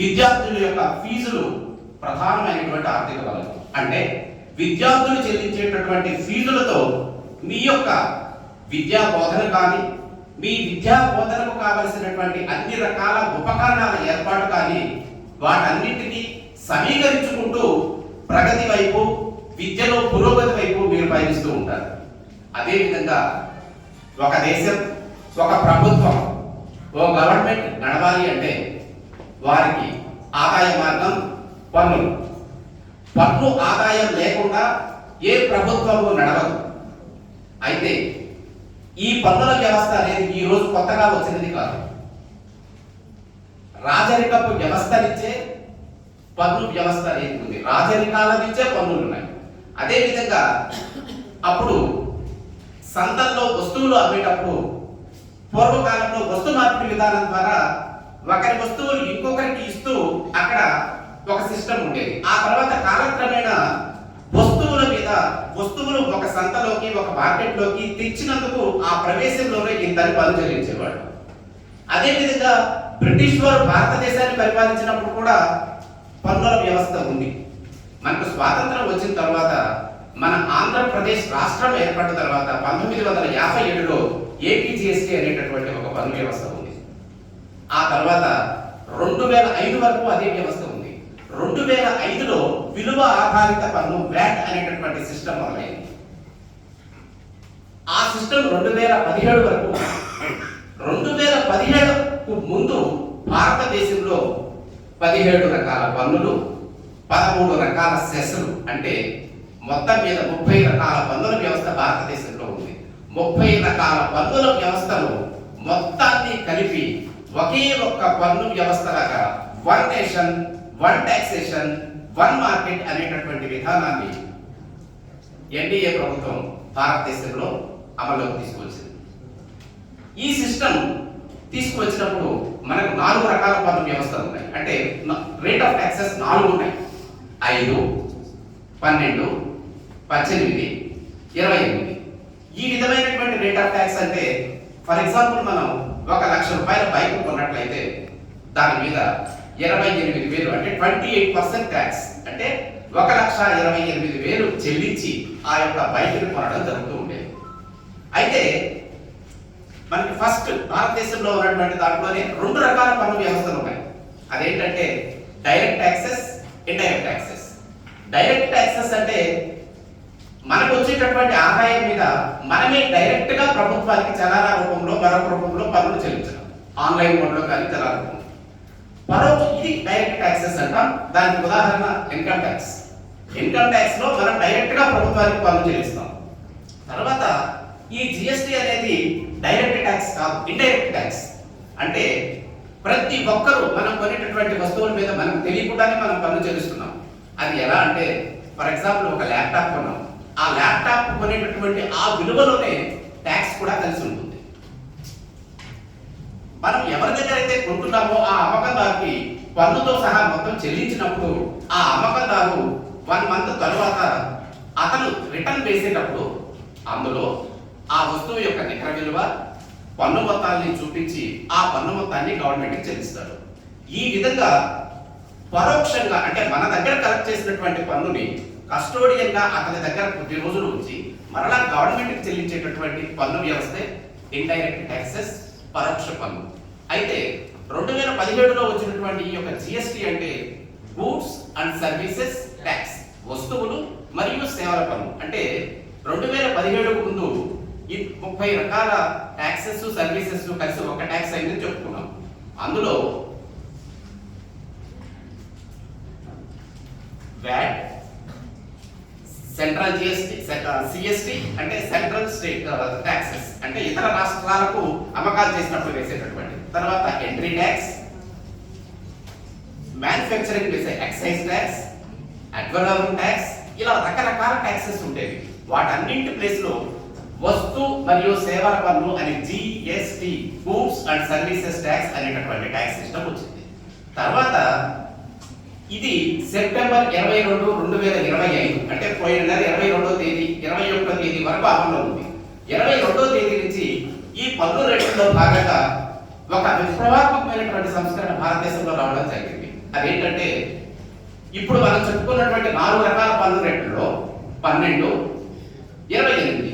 విద్యార్థుల యొక్క ఫీజులు ప్రధానమైనటువంటి ఆర్థిక బలం అంటే విద్యార్థులు చెల్లించేటటువంటి ఫీజులతో మీ యొక్క విద్యా బోధన కానీ మీ విద్యా బోధనకు కావలసినటువంటి అన్ని రకాల ఉపకరణాల ఏర్పాటు కానీ వాటన్నింటినీ సమీకరించుకుంటూ ప్రగతి వైపు విద్యలో పురోగతి వైపు మీరు పయనిస్తూ ఉంటారు. అదేవిధంగా ఒక దేశం ఒక ప్రభుత్వం ఓ గవర్నమెంట్ నడవాలి అంటే వారికి ఆదాయ మార్గం పన్నులు పన్ను ఆదాయం లేకుండా ఏ ప్రభుత్వము నడవదు. అయితే ఈ పన్నుల వ్యవస్థ అనేది ఈ రోజు కొత్తగా వచ్చినది కాదు. రాజరికపు వ్యవస్థనిచ్చే పన్ను వ్యవస్థ అనేది ఉంది. రాజరికాల నుంచే పన్నులు ఉన్నాయి. అదేవిధంగా అప్పుడు సంతల్లో వస్తువులు అమ్మేటప్పుడు పూర్వకాలంలో వస్తు మార్పిడి విధానం ద్వారా ఒకరి వస్తువులు ఇంకొకరికి ఇస్తూ అక్కడ ఒక సిస్టమ్ ఉండేది. ఆ తర్వాత కాలక్రమేణా వస్తువుల మీద వస్తువులు ఒక సంతలోకి ఒక మార్కెట్లోకి తెచ్చినందుకు ఆ ప్రవేశంలోనే ఇంతని పలు చెల్లించేవాడు అదేవిధంగా బ్రిటిష్ వారు భారతదేశాన్ని పరిపాలించినప్పుడు కూడా పన్నుల వ్యవస్థ ఉంది. మనకు స్వాతంత్రం వచ్చిన తర్వాత మన ఆంధ్రప్రదేశ్ రాష్ట్రం ఏర్పడిన తర్వాత పంతొమ్మిది వందల యాభై ఏడులో ఏపీజీఎస్టీ అనేటటువంటి ఒక పన్ను వ్యవస్థ ఉంది. ఆ తర్వాత రెండు వేల ఐదు వరకు అదే వ్యవస్థ ఉంది. రెండు వేల ఐదులో విలువ ఆధారిత పన్ను వ్యాట్ అనేటటువంటి సిస్టమ్ మొదలైంది. ఆ సిస్టమ్ రెండు వేల పదిహేడు వరకు రెండు వేల పదిహేడుకు ముందు భారతదేశంలో పదిహేడు రకాల పన్నులు పదమూడు రకాల సెస్లు అంటే మొత్తం మీద ముప్పై రకాల పన్నుల వ్యవస్థ భారతదేశంలో ఉంది. ముప్పై రకాల పన్నుల వ్యవస్థను మొత్తాన్ని కలిపి ఒకే ఒక్క పన్ను వ్యవస్థ లాగా one nation one taxation one market అనేటటువంటి విధానాన్ని ఎన్డీఏ ప్రభుత్వం భారతదేశంలో అమల్లోకి తీసుకొచ్చింది ఈ సిస్టమ్ తీసుకువచ్చినప్పుడు మనకు నాలుగు రకాల పన్ను వ్యవస్థలు ఉన్నాయి. అంటే రేట్ ఆఫ్ ట్యాక్సెస్ నాలుగు ఉన్నాయి. ఐదు పన్నెండు పద్దెనిమిది ఇరవై ఎనిమిది. ఈ విధమైనటువంటి రేట్ ఆఫ్ ట్యాక్స్ అంటే ఫర్ ఎగ్జాంపుల్ మనం ఒక లక్ష రూపాయల బైక్ కొన్నట్లయితే దాని మీద ఇరవై ఎనిమిది వేలు అంటే ట్వంటీ ఎయిట్ పర్సెంట్ ట్యాక్స్ అంటే ఒక లక్ష ఇరవై ఎనిమిది వేలు చెల్లించి ఆ యొక్క బైక్ని కొనడం జరుగుతూ ఉండేది. అయితే మనకి ఫస్ట్ భారతదేశంలో ఉన్నటువంటి దాంట్లోనే రెండు రకాల పన్ను వ్యవస్థలు ఉన్నాయి. అదేంటంటే direct taxes indirect taxes direct taxes అంటే మనకు వచ్చేటటువంటి ఆదాయం మీద మనమే డైరెక్ట్గా ప్రభుత్వానికి చలానా రూపంలో మరొక రూపంలో పన్నులు చెల్లించడం. ఆన్లైన్ మోడ్లో కానీ చలానా రూపంలో. ఇది డైరెక్ట్ ట్యాక్సెస్ అంటాం. దానికి ఉదాహరణ ఇన్కమ్ ట్యాక్స్ ఇన్కమ్ ట్యాక్స్లో మనం డైరెక్ట్గా ప్రభుత్వానికి పన్ను చెల్లిస్తాం. తర్వాత ఈ జిఎస్టి అనేది డైరెక్ట్ ట్యాక్స్ కాదు ఇండైరెక్ట్ ట్యాక్స్ అంటే ప్రతి ఒక్కరూ మనం కొనేటటువంటి వస్తువుల మీద మనకు తెలియకుండానే మనం పన్ను చెల్లిస్తున్నాం. అది ఎలా అంటే ఫర్ ఎగ్జాంపుల్ ఒక ల్యాప్టాప్ కొన్నాం. ఆ ల్యాప్టాప్ కొనేటటువంటి ఆ విలువలోనే ట్యాక్స్ కూడా కలిసి ఉంటుంది. మనం ఎవరి దగ్గర అయితే కొంటున్నామో ఆ అమ్మకందారుకి పన్నుతో సహా మొత్తం చెల్లించినప్పుడు ఆ అమ్మకందారు వన్ మంత్ తరువాత అతను రిటర్న్ వేసేటప్పుడు అందులో ఆ వస్తువు యొక్క నికర విలువ పన్ను మొత్తాన్ని చూపించి ఆ పన్ను మొత్తాన్ని గవర్నమెంట్కి చెల్లిస్తాడు ఈ విధంగా పరోక్షంగా అంటే మన దగ్గర కలెక్ట్ చేసినటువంటి పన్నుని కస్టోడియన్గా అతని దగ్గర కొద్ది రోజులు ఉంచి మరలా గవర్నమెంట్కి చెల్లించేటటువంటి పన్ను వ్యవస్థే ఇండైరెక్ట్ ట్యాక్సెస్ పరోక్ష పన్ను. అయితే రెండు వేల పదిహేడులో వచ్చినటువంటి ఈ యొక్క జిఎస్టి అంటే గూడ్స్ అండ్ సర్వీసెస్ ట్యాక్స్ వస్తువులు మరియు సేవల పన్ను. అంటే రెండు వేల పదిహేడుకు ముందు ఈ ముప్పై రకాల ట్యాక్సెస్ సర్వీసెస్ కలిసి ఒక ట్యాక్స్ అయిందని చెప్పుకున్నాం. అందులో వ్యాట్ సెంట్రల్ జిఎస్టి సిఎస్టి అంటే సెంట్రల్ స్టేట్ ట్యాక్సెస్ అంటే ఇతర రాష్ట్రాలకు అమ్మకాలు చేసినప్పుడు వేసేటటువంటి. తర్వాత ఎంట్రీ ట్యాక్స్ మ్యానుఫ్యాక్చరింగ్ వేసే ఎక్సైజ్ ట్యాక్స్ అడ్వర్టైజింగ్ ట్యాక్స్ ఇలా రకరకాల ట్యాక్సెస్ ఉండేవి. వాటన్నింటి ప్లేస్లో వస్తు మరియు సేవల పన్ను అని GST goods and services tax అనేటటువంటి ట్యాక్స్ సిస్టమ్ వచ్చింది. తర్వాత ఇది సెప్టెంబర్ ఇరవై రెండు రెండు వేల ఇరవై ఐదు. అంటే పోయిన నెల ఇరవై రెండో తేదీ ఇరవై ఒకటో తేదీ వరకు అమల్లో ఉంది. ఇరవై రెండో తేదీ నుంచి ఈ పన్ను రేట్లలో భాగంగా ఒక విప్లవాత్మకమైనటువంటి సంస్కరణ భారతదేశంలో రావడం జరిగింది. అదేంటంటే ఇప్పుడు మనం చెప్పుకున్నటువంటి నాలుగు రకాల పన్ను రేట్లలో పన్నెండు ఇరవై ఎనిమిది.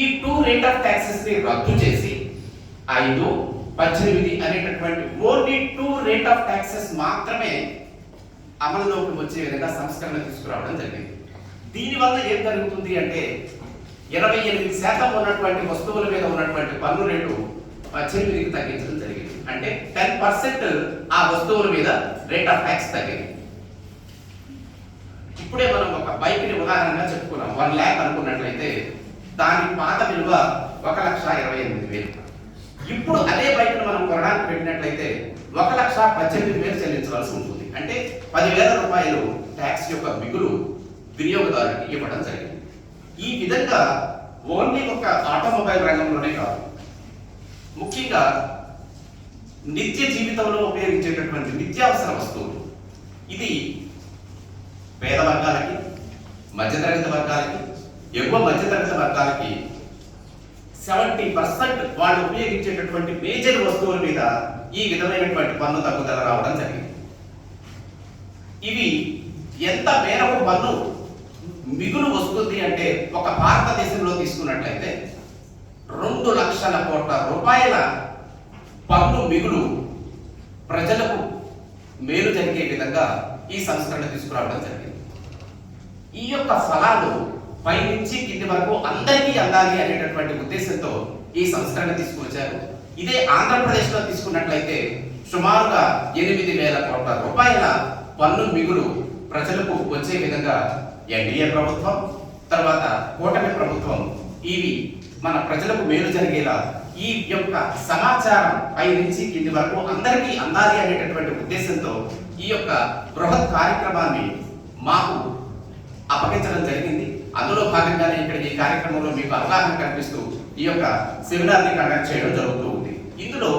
ఈ టూ రేట్ ఆఫ్ ట్యాక్సెస్ని రద్దు చేసి ఐదు పద్దెనిమిది అనేటటువంటి only two rate of taxes మాత్రమే అమలులోకి వచ్చే విధంగా సంస్కరణ తీసుకురావడం జరిగింది. దీనివల్ల ఏం జరుగుతుంది అంటే ఇరవై ఎనిమిది శాతం ఉన్నటువంటి వస్తువుల మీద ఉన్నటువంటి పన్ను రేటు పద్దెనిమిదికి తగ్గించడం జరిగింది. అంటే టెన్ పర్సెంట్ ఆ వస్తువుల మీద రేట్ ఆఫ్ ట్యాక్స్ తగ్గింది. ఇప్పుడే మనం ఒక బైక్ని ఉదాహరణగా చెప్పుకున్నాం. వన్ ల్యాక్ అనుకున్నట్లయితే దాని పాత విలువ ఒక లక్ష ఇరవై ఎనిమిది వేలు. ఇప్పుడు అదే బైక్ను మనం కొనడానికి పెట్టినట్లయితే ఒక లక్ష పద్దెనిమిది వేలు చెల్లించవలసి ఉంటుంది. అంటే పదివేల రూపాయలు ట్యాక్స్ యొక్క మిగులు వినియోగదారుకి ఇవ్వడం జరిగింది. ఈ విధంగా ఓన్లీ ఒక ఆటోమొబైల్ రంగంలోనే కాదు ముఖ్యంగా నిత్య జీవితంలో ఉపయోగించేటటువంటి నిత్యావసర వస్తువులు. ఇది పేద వర్గాలకి మధ్యతరగతి వర్గాలకి ఎగువ మధ్యతరగతి వర్గాలకి సెవెంటీ పర్సెంట్ వాళ్ళు ఉపయోగించేటటువంటి మేజర్ వస్తువుల మీద ఈ విధమైనటువంటి పన్ను తగ్గుదల రావడం జరిగింది. ఇవి ఎంత మేరకు పన్ను మిగులు వస్తుంది అంటే ఒక భారతదేశంలో తీసుకున్నట్లయితే రెండు లక్షల కోట్ల రూపాయల పన్ను మిగులు ప్రజలకు మేలు జరిగే విధంగా ఈ సంస్కరణ తీసుకురావడం జరిగింది. ఈ యొక్క ఫలాలు పై నుంచి కింది వరకు అందరికీ అందాలి అనేటటువంటి ఉద్దేశంతో ఈ సంస్కరణ తీసుకువచ్చారు. ఇదే ఆంధ్రప్రదేశ్లో తీసుకున్నట్లయితే సుమారుగా ఎనిమిది వేల కోట్ల రూపాయల పన్ను మిగులు ప్రజలకు వచ్చే విధంగా ఎన్డీఏ ప్రభుత్వం తర్వాత కూటమి ప్రభుత్వం ఇవి మన ప్రజలకు మేలు జరిగేలా ఈ యొక్క సమాచారం పై నుంచి కింది వరకు అందరికీ అందాలి అనేటటువంటి ఉద్దేశంతో ఈ యొక్క బృహత్ కార్యక్రమాన్ని మాకు అప్పగించడం జరిగింది. అందులో భాగంగానే ఇక్కడ ఈ కార్యక్రమంలో మీకు అవగాహన కల్పిస్తూ ఈ యొక్క సెమినార్ని కండక్ట్ చేయడం జరుగుతూ ఉంది. ఇందులో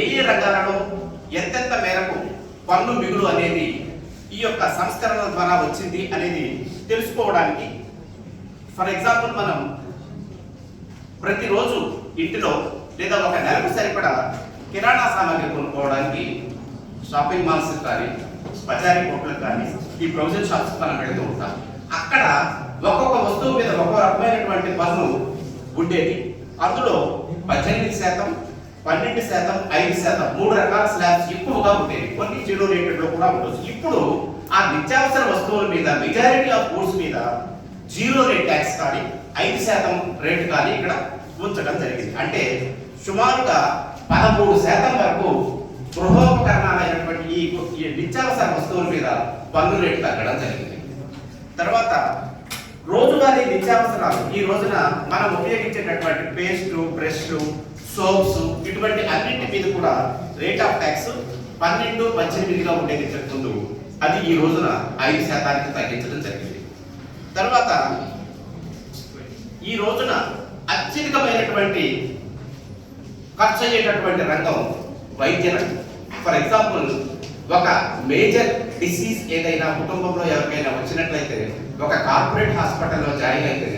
ఏ ఏ రంగాలలో ఎంతెంత మేరకు పన్ను మిగులు అనేది ఈ యొక్క సంస్కరణ ద్వారా వచ్చింది అనేది తెలుసుకోవడానికి ఫర్ ఎగ్జాంపుల్ మనం ప్రతిరోజు ఇంటిలో లేదా ఒక నెలకు సరిపడా కిరాణా సామాగ్రి కొనుక్కోవడానికి షాపింగ్ మాల్స్ కానీ బజారీ కోట్లకు కానీ ఈ ప్రొవిజన్ షాప్స్ మనం వెళుతూ ఉంటాం. అక్కడ ఒక్కొక్క వస్తువు మీద ఒక్కొక్క రకమైనటువంటి పన్ను ఉండేది. అందులో పద్దెనిమిది శాతం పన్నెండు శాతం ఐదు శాతం మూడు రకాల స్లాబ్స్ ఎక్కువగా ఉండేవి కొన్ని జీరో రేటెడ్లో కూడా ఉండొచ్చు. ఇప్పుడు ఆ నిత్యావసర వస్తువుల మీద మెజారిటీ ఆఫ్ గూడ్స్ మీద జీరో రేట్ ట్యాక్స్ కానీ ఐదు శాతం రేట్ కానీ ఇక్కడ ఉంచడం జరిగింది. అంటే సుమారుగా పదమూడు శాతం వరకు గృహోపకరణాలైనటువంటి ఈ నిత్యావసర వస్తువుల మీద పన్ను రేటు తగ్గడం జరిగింది. తర్వాత రోజువారీ నిత్యావసరాలు. ఈ రోజున మనం ఉపయోగించేటటువంటి పేస్ట్ బ్రష్లు సోప్స్ ఇటువంటి అన్నింటి మీద కూడా రేట్ ఆఫ్ ట్యాక్స్ పన్నెండు పద్దెనిమిదిగా ఉండేది చెప్తుండు అది ఈ రోజున ఐదు శాతానికి తగ్గించడం జరిగింది. తర్వాత ఈ రోజున అత్యధికమైనటువంటి ఖర్చు అయ్యేటటువంటి రంగం వైద్య రంగం. ఫర్ ఎగ్జాంపుల్ ఒక మేజర్ డిసీజ్ ఏదైనా కుటుంబంలో ఎవరికైనా వచ్చినట్లయితే ఒక కార్పొరేట్ హాస్పిటల్లో జాయిన్ అయితే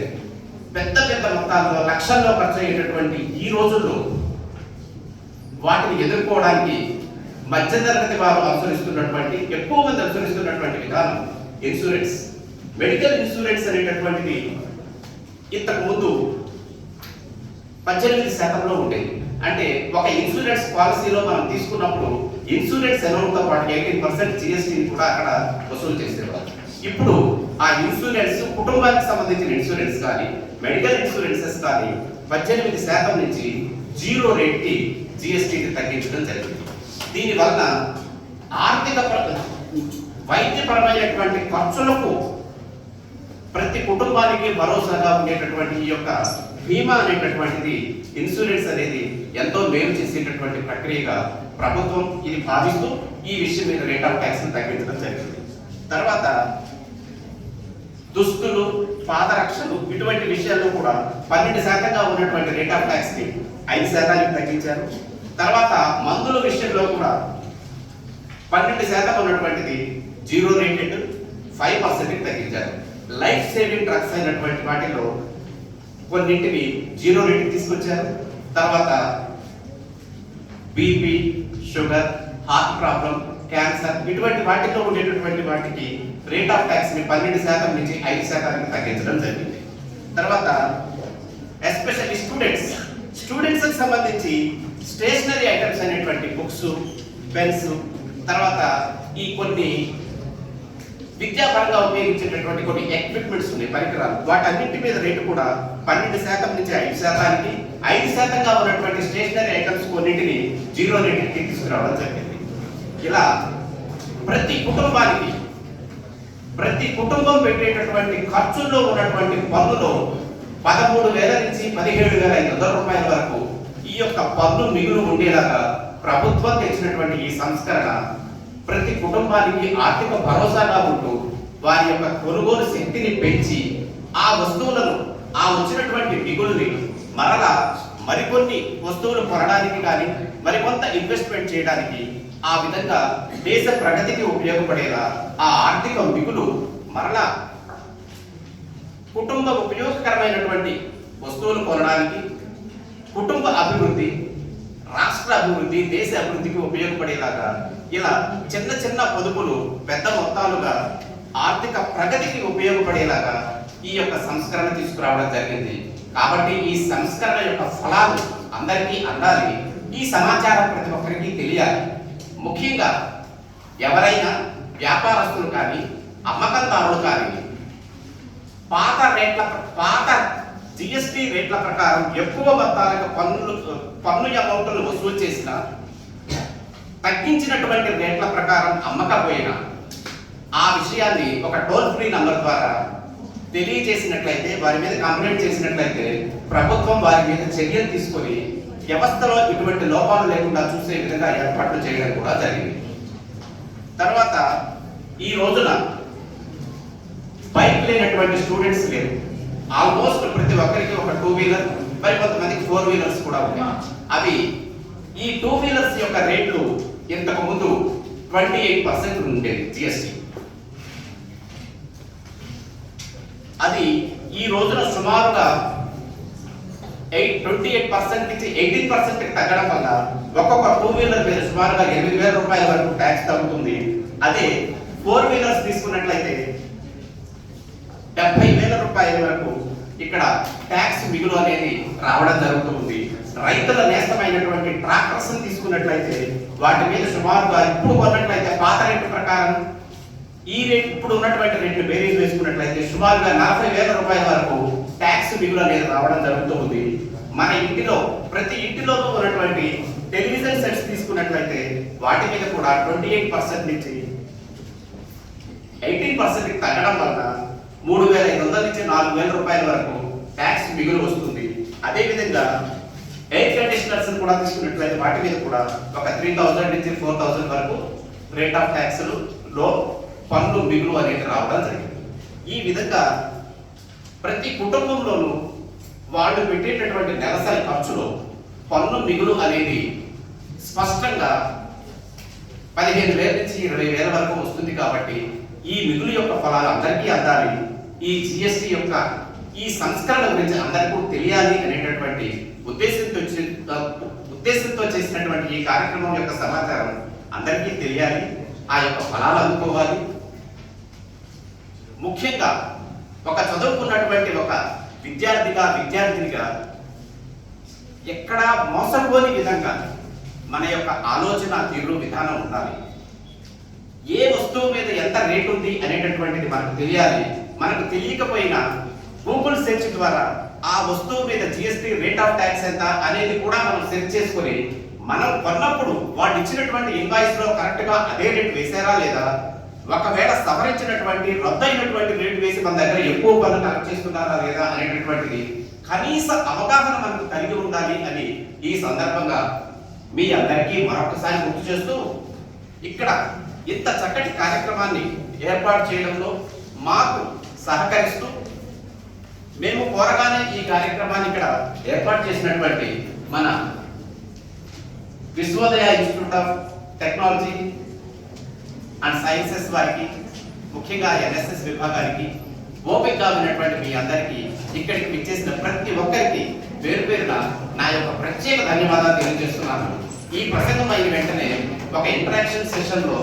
పెద్ద పెద్ద మొత్తాల్లో లక్షల్లో ఖర్చు అయ్యేటటువంటి ఈ రోజుల్లో వాటిని ఎదుర్కోవడానికి మధ్యతరగతి వారు అనుసరిస్తున్నటువంటి ఎక్కువ మంది అనుసరిస్తున్నటువంటి విధానం ఇన్సూరెన్స్. మెడికల్ ఇన్సూరెన్స్ అనేటటువంటిది ఇంతకు ముందు పద్దెనిమిది శాతంలో ఉండేది. అంటే ఒక ఇన్సూరెన్స్ పాలసీలో మనం తీసుకున్నప్పుడు ఇన్సూరెన్స్ అమౌంట్తో పాటు ఎయిటీన్ పర్సెంట్ జిఎస్టీని కూడా అక్కడ వసూలు చేసేవారు. ఇప్పుడు ఆ ఇన్సూరెన్స్ కుటుంబానికి సంబంధించిన ఇన్సూరెన్స్ కానీ మెడికల్ ఇన్సూరెన్సెస్ కానీ పద్దెనిమిది శాతం నుంచి జీరో రేట్కి జిఎస్టీకి తగ్గించడం జరిగింది. దీనివల్ల ఆర్థిక ప్ర- వైద్యపరమైనటువంటి ఖర్చులకు ప్రతి కుటుంబానికి భరోసాగా ఉండేటటువంటి ఈ యొక్క బీమా అనేటటువంటిది ఇన్సూరెన్స్ అనేది ఎంతో మేలు చేసేటటువంటి ప్రక్రియగా ప్రభుత్వం ఇది భావిస్తూ ఈ విషయం మీద రేట్ ఆఫ్ ట్యాక్స్ తగ్గించడం జరిగింది. తర్వాత దుస్తులు పాదరక్షలు ఇటువంటి విషయాల్లో కూడా పన్నెండు శాతంగా ఉన్నటువంటి రేట్ ఆఫ్ ట్యాక్స్ని ఐదు శాతానికి తగ్గించారు. తర్వాత మందుల విషయంలో కూడా పన్నెండు శాతం ఉన్నటువంటిది జీరో రేటెడ్ ఫైవ్ పర్సెంట్ తగ్గించారు. లైఫ్ సేవింగ్ డ్రగ్స్ అయినటువంటి వాటిలో కొన్నింటిని జీరో రేట్ తీసుకొచ్చారు. తర్వాత BP sugar heart problem cancer. ఇటువంటి వాటిలో ఉండేటటువంటి వాటికి రేట్ ఆఫ్ ట్యాక్స్ని పన్నెండు శాతం నుంచి ఐదు శాతానికి తగ్గించడం జరిగింది. తర్వాత ఎస్పెషల్లీ స్టూడెంట్స్ స్టూడెంట్స్కి సంబంధించి స్టేషనరీ ఐటమ్స్ అనేటువంటి బుక్స్ పెన్స్ తర్వాత ఈ కొన్ని విద్యాపరంగా ఉపయోగించేటటువంటి కొన్ని ఎక్విప్మెంట్స్ ఉన్నాయి పరికరాలు. వాటన్నింటి మీద రేటు కూడా పన్నెండు శాతం నుంచి ఐదు శాతానికి ఐదు శాతంగా ఉన్నటువంటి స్టేషనరీ ఐటమ్స్ కొన్నింటిని జీరో రేటుకి తీసుకురావడం జరిగింది. ఇలా ప్రతి కుటుంబానికి ప్రతి కుటుంబం పెట్టేటటువంటి ఖర్చుల్లో ఉన్నటువంటి పన్నులో పదమూడు వేల నుంచి పదిహేడు వేల ఐదు వందల రూపాయల వరకు ఈ యొక్క పన్ను మిగులు ఉండేలాగా ప్రభుత్వం తెచ్చినటువంటి ఈ సంస్కరణ ప్రతి కుటుంబానికి ఆర్థిక భరోసాగా ఉంటూ వారి యొక్క కొనుగోలు శక్తిని పెంచి ఆ వస్తువులను ఆ వచ్చినటువంటి మిగులుని మరలా మరికొన్ని వస్తువులు కొనడానికి కానీ మరికొంత ఇన్వెస్ట్మెంట్ చేయడానికి ఆ విధంగా దేశ ప్రగతికి ఉపయోగపడేలా ఆ ఆర్థిక మిగులు మరలా కుటుంబ ఉపయోగకరమైనటువంటి వస్తువులు కొనడానికి కుటుంబ అభివృద్ధి రాష్ట్ర అభివృద్ధి దేశ అభివృద్ధికి ఉపయోగపడేలాగా ఇలా చిన్న చిన్న పొదుపులు పెద్ద మొత్తాలుగా ఆర్థిక ప్రగతికి ఉపయోగపడేలాగా ఈ యొక్క సంస్కరణ తీసుకురావడం జరిగింది. కాబట్టి ఈ సంస్కరణ యొక్క ఫలాలు అందరికీ అందాలి. ఈ సమాచారం ప్రతి ఒక్కరికి తెలియాలి. ముఖ్యంగా ఎవరైనా వ్యాపారస్తులు కానీ అమ్మకందారులు కానీ పాత రేట్ల పాత జిఎస్టి రేట్ల ప్రకారం ఎక్కువ మొత్తాలకు పన్నులు పన్ను అమౌంట్ను వసూలు చేసిన తగ్గించినటువంటి రేట్ల ప్రకారం అమ్మకపోయినా ఆ విషయాన్ని ఒక టోల్ ఫ్రీ నంబర్ ద్వారా తెలియజేసినట్లయితే వారి మీద కంప్లైంట్ చేసినట్లయితే ప్రభుత్వం వారి మీద చర్యలు తీసుకొని వ్యవస్థలో ఇటువంటి లోపాలు లేకుండా చూసే విధంగా ఏర్పాట్లు చేయడం కూడా జరిగింది. తర్వాత ఈ రోజున బైక్ లేనటువంటి స్టూడెంట్స్ లేరు. ఆల్మోస్ట్ ప్రతి ఒక్కరికి ఒక టూ వీలర్ మరి కొంతమందికి ఫోర్ వీలర్స్ కూడా ఉన్నాయి. అవి ఈ టూ వీలర్స్ యొక్క రేట్లు ఇంతకు ముందు ట్వంటీ ఎయిట్ పర్సెంట్ ఉండేది జిఎస్టి అది ఈ రోజున సుమారుగా ఎయిట్ ట్వంటీ ఎయిట్ పర్సెంట్ నుంచి ఎయిటీన్ పర్సెంట్ తగ్గడం వల్ల ఒక్కొక్క టూ వీలర్ మీద సుమారుగా ఎనిమిది వేల రూపాయల వరకు ట్యాక్స్ తగ్గుతుంది. అదే ఫోర్ వీలర్స్ తీసుకున్నట్లయితే డెబ్బై వేల రూపాయల వరకు ఇక్కడ ట్యాక్స్ మిగులు అనేది రావడం జరుగుతుంది. రైతుల నేస్తమైనటువంటి ట్రాక్టర్స్ తీసుకున్నట్లయితే వాటి మీద సుమారుగా ఇప్పుడు కొన్నట్లయితే పాత రేటు ప్రకారం ఈ రేట్ ఇప్పుడు ఉన్నటువంటి రేట్లు బేరీలు వేసుకున్నట్లయితే సుమారుగా నలభై వేల రూపాయల వరకు ట్యాక్స్ మిగులు అనేది రావడం జరుగుతుంది. మన ఇంటిలో ప్రతి ఇంటిలో ఉన్నటువంటి టెలివిజన్ సెట్స్ తీసుకున్నట్లయితే వాటి మీద కూడా ట్వంటీ ఎయిట్ పర్సెంట్ నుంచి ఎయిటీన్ పర్సెంట్ తగ్గడం వలన మూడు వేల ఐదు వందల నుంచి నాలుగు వేల రూపాయల వరకు ట్యాక్స్ మిగులు వస్తుంది. అదేవిధంగా ఎయిర్ కండిషనర్స్ కూడా తీసుకున్నట్లయితే వాటి మీద కూడా ఒక త్రీ థౌజండ్ నుంచి ఫోర్ థౌజండ్ వరకు రేట్ ఆఫ్ ట్యాక్స్లో పన్ను మిగులు అనేది రావడం జరిగింది. ఈ విధంగా ప్రతి కుటుంబంలోనూ వాళ్ళు పెట్టేటటువంటి నెలసరి ఖర్చులో పన్ను మిగులు అనేది స్పష్టంగా పదిహేను వేల నుంచి ఇరవై వేల వరకు వస్తుంది కాబట్టి ఈ మిగులు యొక్క ఫలాలు అందరికీ అందాలి. ఈ జిఎస్టి యొక్క ఈ సంస్కరణ గురించి అందరికీ తెలియాలి అనేటటువంటి ఉద్దేశంతో ఉద్దేశంతో చేసినటువంటి ఈ కార్యక్రమం యొక్క సమాచారం అందరికీ తెలియాలి. ఆ యొక్క ఫలాలు అందుకోవాలి. ముఖ్యంగా ఒక చదువుకున్నటువంటి ఒక విద్యార్థిగా విద్యార్థినిగా ఎక్కడా మోసపోని విధంగా మన యొక్క ఆలోచన తీరు విధానం ఉండాలి. ఏ వస్తువు మీద ఎంత రేట్ ఉంది అనేటటువంటిది మనకు తెలియాలి. మనకు తెలియకపోయినా గూగుల్ సెర్చ్ ద్వారా ఆ వస్తువు మీద జిఎస్టి రేట్ ఆఫ్ ట్యాక్స్ ఎంత అనేది కూడా మనం సెర్చ్ చేసుకొని మనం కొన్నప్పుడు వాళ్ళు ఇచ్చినటువంటి ఇన్వాయిస్లో కరెక్ట్గా అదే రేట్ వేసారా లేదా? ఒకవేళ సవరించినటువంటి రద్దయినటువంటి రేటు వేసి మన దగ్గర ఎక్కువ పనులు కలెక్ట్ చేస్తున్నారా లేదా అనేటటువంటిది కనీస అవగాహన మనకు కలిగి ఉండాలి అని ఈ సందర్భంగా మీ అందరికీ మరొకసారి గుర్తు చేస్తూ ఇక్కడ ఇంత చక్కటి కార్యక్రమాన్ని ఏర్పాటు చేయడంలో మాకు సహకరిస్తూ మేము కోరగానే ఈ కార్యక్రమాన్ని ఇక్కడ ఏర్పాటు చేసినటువంటి మన Vishwodaya institute of technology and sciences వారికి ముఖ్యంగా ఎన్ఎస్ఎస్ విభాగానికి ఓపికగా ఉన్నటువంటి మీ అందరికీ ఇక్కడికి విచ్చేసిన ప్రతి ఒక్కరికి పేరు పేరున నా యొక్క ప్రత్యేక ధన్యవాదాలు తెలియజేస్తున్నాను. ఈ ప్రసంగం అయిన వెంటనే ఒక ఇంటరాక్షన్ సెషన్లో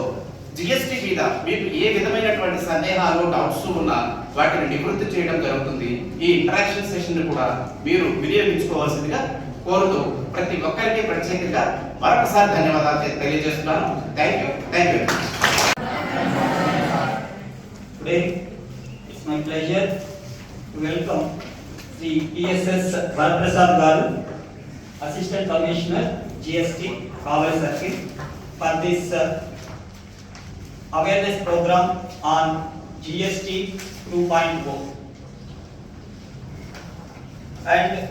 జిఎస్టి మీద మీకు ఏ విధమైనటువంటి సందేహాలు డౌట్స్ ఉన్నా వాటిని నివృత్తి చేయడం జరుగుతుంది. ఈ ఇంటరాక్షన్ సెషన్ కూడా మీరు వినియోగించుకోవాల్సిందిగా కోరుతూ ప్రతి ఒక్కరికి ప్రత్యేకంగా మరొకసారి ధన్యవాదాలు తెలియజేస్తున్నాను. Thank you thank you Today, it's my pleasure to welcome the PSS Varaprasad Garu, Assistant Commissioner, GST, Kavai Circuit, for this uh, awareness program on GST 2.0. And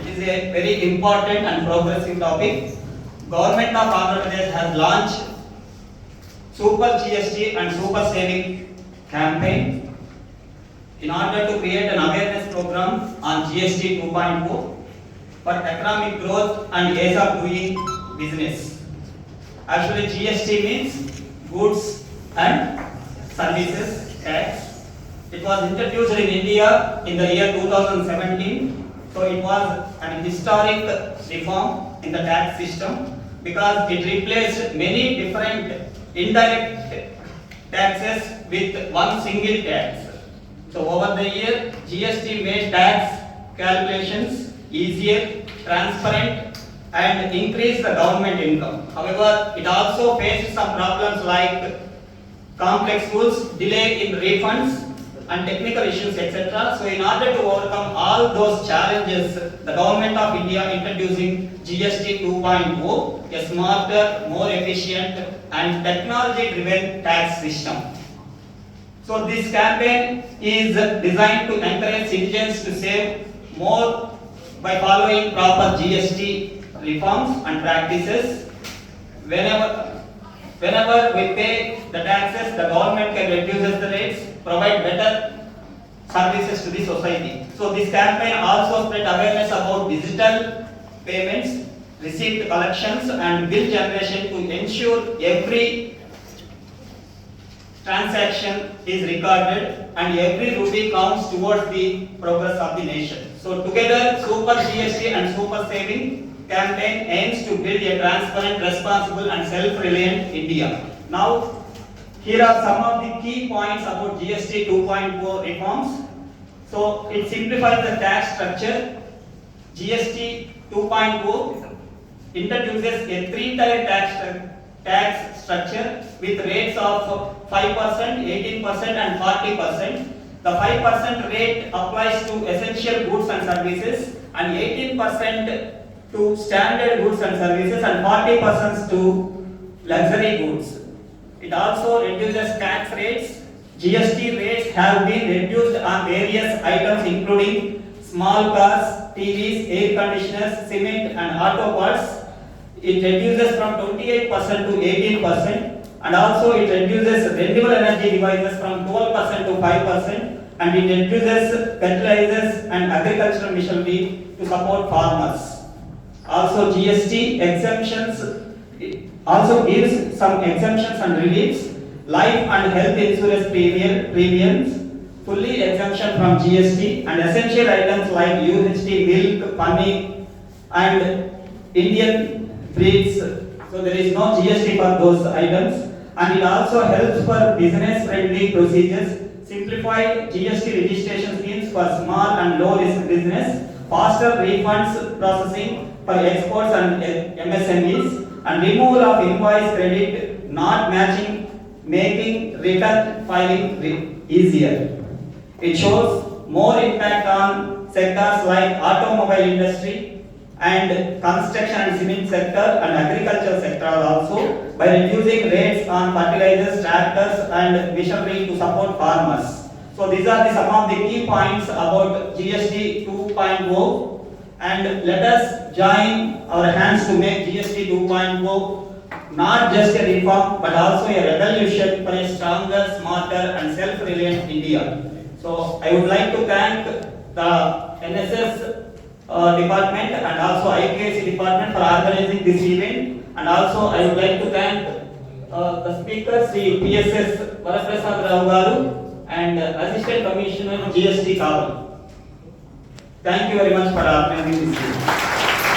it is a very important and progressive topic. Government of Andhra Pradesh has launched Super GST and Super Saving campaign in order to create an awareness program on GST 2.0 for economic growth and ease of doing business. Actually, GST means goods and services tax. It was introduced in India in the year 2017. So it was an historic reform in the tax system because it replaced many different indirect taxes with one single tax. So over the year, GST made tax calculations easier, transparent and increased the government income. However, it also faced some problems like complex rules, delay in refunds and technical issues, etc. So in order to overcome all those challenges, the government of India introducing GST 2.0, a smarter, more efficient and technology-driven tax system. So this campaign is designed to encourage citizens to save more by following proper GST reforms and practices. Whenever, whenever we pay the taxes, the government can reduce the rates, provide better services to the society. So this campaign also spread awareness about digital payments, receipt collections and bill generation to ensure every transaction is recorded and every rupee counts towards the progress of the nation. So together, Super GST and Super Saving campaign aims to build a transparent, responsible and self-reliant India. Now, here are some of the key points about GST 2.0 reforms. So it simplifies the tax structure. GST 2.0 introduces a three-tier tax, tax structure with rates of 5%, 18% and 40%. The 5% rate applies to essential goods and services and 18% to standard goods and services and 40% to luxury goods. It also reduces tax rates. GST rates have been reduced on various items including small cars, TVs, air conditioners, cement and auto parts. It reduces from 28% to 18% and also it reduces renewable energy devices from 12% to 5% and it reduces fertilizers and agricultural machinery to support farmers. Also GST exemptions, also gives some exemptions and reliefs. Life and health insurance premium, premiums, fully exemption from GST and essential items like UHT, milk, honey and Indian breeds. So there is no GST for those items. And it also helps for business friendly procedures, simplified GST registration schemes for small and low risk business, faster refunds processing for exports and MSMEs, and removal of invoice credit not matching, making return filing easier. It shows more impact on sectors like automobile industry and construction and cement sector and agriculture sector also by reducing rates on fertilizers, tractors and machinery to support farmers. So these are the some of the key points about GST 2.0 and let us join our hands to make GST 2.0 not just a reform but also a revolution for a stronger, smarter and self-reliant India. So I would like to thank the NSS uh, department and also IPSC department for organizing this event. And also I would like to thank uh, the speaker, Sri PSS Varaprasad Rao Garu and uh, Assistant Commissioner GST Kaval. Thank you very much for organizing this event.